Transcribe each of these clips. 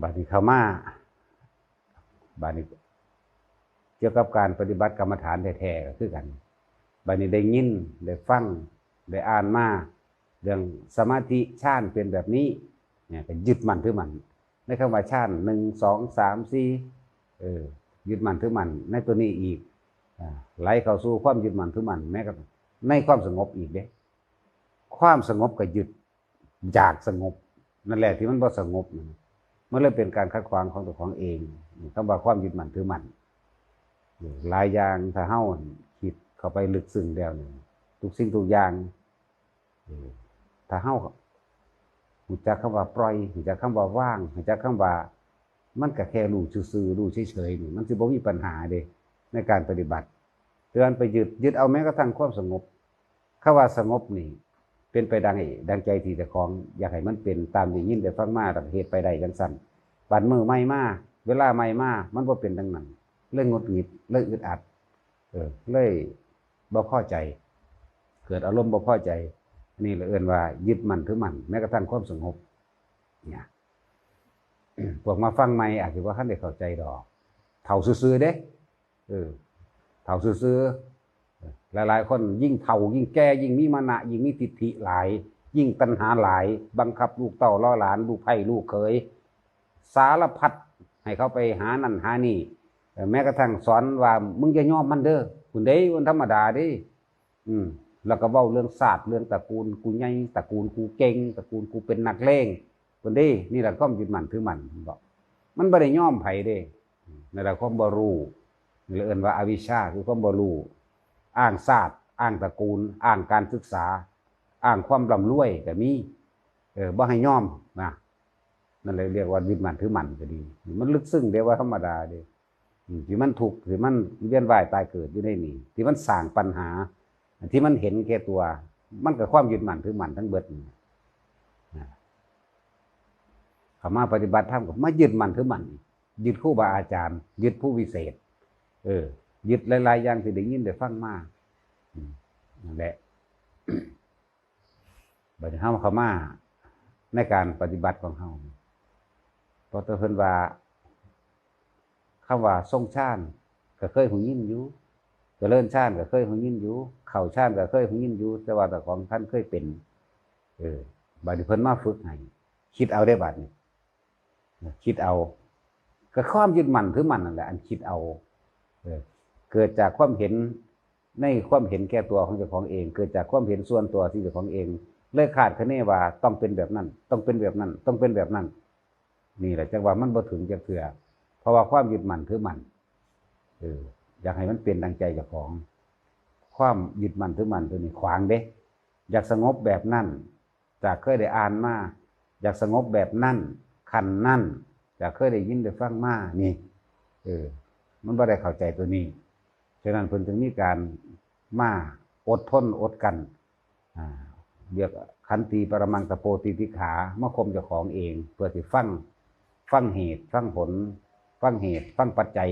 บาดนี้เข้ามาบาดนี้เกี่ยวกับการปฏิบัติกรรมฐานแท้ๆก็คือกันบาดนี้ได้ยินได้ฟังได้อ่านมาเรื่องสมาธิฌานเป็นแบบนี้เนี่ยก็ยึดมันถือมันในคำว่าฌานหนึ่งสองสามสี่เออยึดมันถือมัน ในตัวนี้อีกไหลเข้าสู่ความยึดมันถือมันแม้กระทั่งในความสงบอีกเด้ความสงบก็ยึดอยากสงบ นั่นแหละที่มันบ่สงบนะ มันเลยเป็นการคัดขวางของตัวของเองคำว่าความยึดมั่นถือมั่นหลายอย่างถ้าเฮาคิดเข้าไปลึกซึ้งแล้วนี่ทุกสิ่งทุกอย่างถ้าเฮาหูจักคำว่าปล่อยหูจักคำว่าว่างหูจักคำว่า มันก็แค่รู้ซื่อรู้เฉยๆนี่มันสิบ่มีปัญหาเด้ในการปฏิบัติเตือนไปยึดยึดเอาแม้กระทั่งความสงบคำว่าสงบนี่เป็นไปดังไอ้ดังใจที่จะของ อยากให้มันเป็นตามที่ยินได้ฟังมาแต่เหตุไปใดจังสั่น บัดมือไม่มาเวลาไม่มามันบ่เป็นดังนั้นเรื่องงดหงิดเรื่องอึดอัด เออเลยบ่พอใจ เกิดอารมณ์บ่พอใจ นี่เราเอื่นว่ายึดมันถือมันแม้กระทั่งความสงบเนี่ยพวกมาฟังใหม่อาจจะว่าท่านได้เข้าใจดอกเท่าซื่อเด้เออเท่าซื่อหลายๆ คนยิ่งเท่ายิ่งแก่ยิ่งมีมานะยิ่งมีทิฏฐิหลาย ยิ่งตัณหาหลาย บังคับลูกเต่าล่อหลาน ลูกไผ่ลูกเขย สารพัดให้เขาไปหานั่นหานี่แม้กระทั่งสอนว่ามึงจะยอมมันเด้อคุณเด้มันธรรมดาดิอืม แล้วก็เว้าเรื่องศาสตร์เรื่องตระกูลกูใหญ่ตระกูลกูเก่งตระกูลกูเป็นนักเลงคนเด้ นี่แหละความยึดมั่นถือมั่นบอก มันบ่ได้ยอมไผเด้ในแหละความบรู้นี่แหละเอิ้นว่าอวิชชาคือความบรูอ้างศาสตร์ อ้างตระกูล อ้างการศึกษา อ้างความร่ำรวยก็มีเออบ่ให้ยอมนะ นั่นเลยเรียกว่ายึดมั่นถือมั่นก็ดี มันลึกซึ้งเดียวว่าธรรมดาเด้อืมที่มันถูกที่มันเวียนว่ายตายเกิดอยู่ในนี่ ที่มันสร้างปัญหา ที่มันเห็นแค่ตัว มันกับความยึดมั่นถือมั่นทั้งเบิดนี่ขามาปฏิบัติธรรมกับมายึดมั่นถือมั่นยึดครูบาอาจารย์ ยึดผู้วิเศษ เออ ยึดหลายๆอย่างที่ได้ยินได้ฟังมานั่นแหละบัดนี้เฮาเขามาในการปฏิบัติของเฮา พราะตัวเพิ่นว่าคำว่าทรงชาติก็เคยหูยินอยู่เจริญชาติก็เคยหูยินอยู่ เข่าชาติก็เคยหูยินอยู่ แต่ว่าแต่ของท่านเคยเป็น เออบัดนี้เพิ่นมาฝึกให้คิดเอาได้บัดนี้คิดเอา ก็ความยึดมั่นถือมั่นนั่นแหละอันคิดเอาเออเกิดจากความเห็นในความเห็นแก่ตัวของเจ้าของเอง เกิดจากความเห็นส่วนตัวที่เจ้าของเอง เลยขาดคะเนว่าต้องเป็นแบบนั้น ต้องเป็นแบบนั้น ต้องเป็นแบบนั้น นี่แหละจังว่ามันบ่ถึงจะเถื่อเพราะว่าความยึดมั่นถือมั่นเอออยากให้มันเป็นดังใจเจ้าของ ความยึดมั่นถือมั่นตัวนี้ขวางเด้ อยากสงบแบบนั่นจากเคยได้อ่านมาอยากสงบแบบนั่นคันนั่นจากเคยได้ยินได้ฟังมานี่ เออ มันบ่ได้เข้าใจตัวนี้ฉะนั้นเพิ่นถึงมีการมาอดทนอดกันอ่าเรียกขันตีปรมังตะโปติติขามาคมเจ้าของเอง เพื่อที่ฟัง ฟังเหตุฟังผล ฟังเหตุ ฟังปัจจัย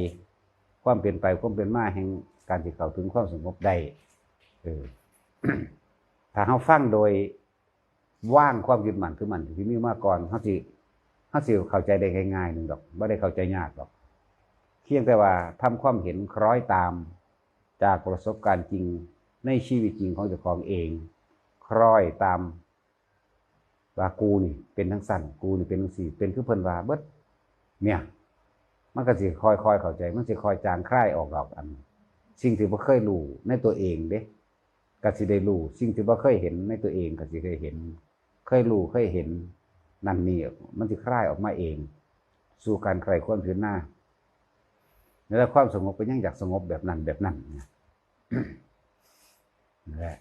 ความเป็นไปความเป็นมาแห่งการที่เข้าถึงความสงบได้เออถ้าเฮาฟังโดยว่างความยึดมั่นคือมันที่มีมาก่อนเฮาสิเฮาสิเข้าใจได้ง่ายๆหนึ่งดอกบ่ได้เข้าใจยากดอกเพียงแต่ว่าทำความเห็นคล้อยตามจากประสบการณ์จริงในชีวิตจริงของเจ้าของเอง คล้อยตาม ว่ากูนี่ เป็นทั้งสั้นกูนี่เป็นทั้งสี่ เป็นคือเพิ่นว่าเบิดเนี่ย มันก็สิคอยคอยเข้าใจ มันสิคอยจางคลายออกดอกอัน สิ่งที่บ่เคยรู้ในตัวเองเด้ก็สิได้รู้สิ่งที่บ่เคยเห็นในตัวเองก็สิเคยเห็น เคยรู้เคยเห็นนั่นนี่มันสิคลายออกมาเอง สู่การใครควรพิจารณาแล้วความสงบก็ยังอยากสงบแบบนั้นแบบนั้นนี่ยนั่นแหละ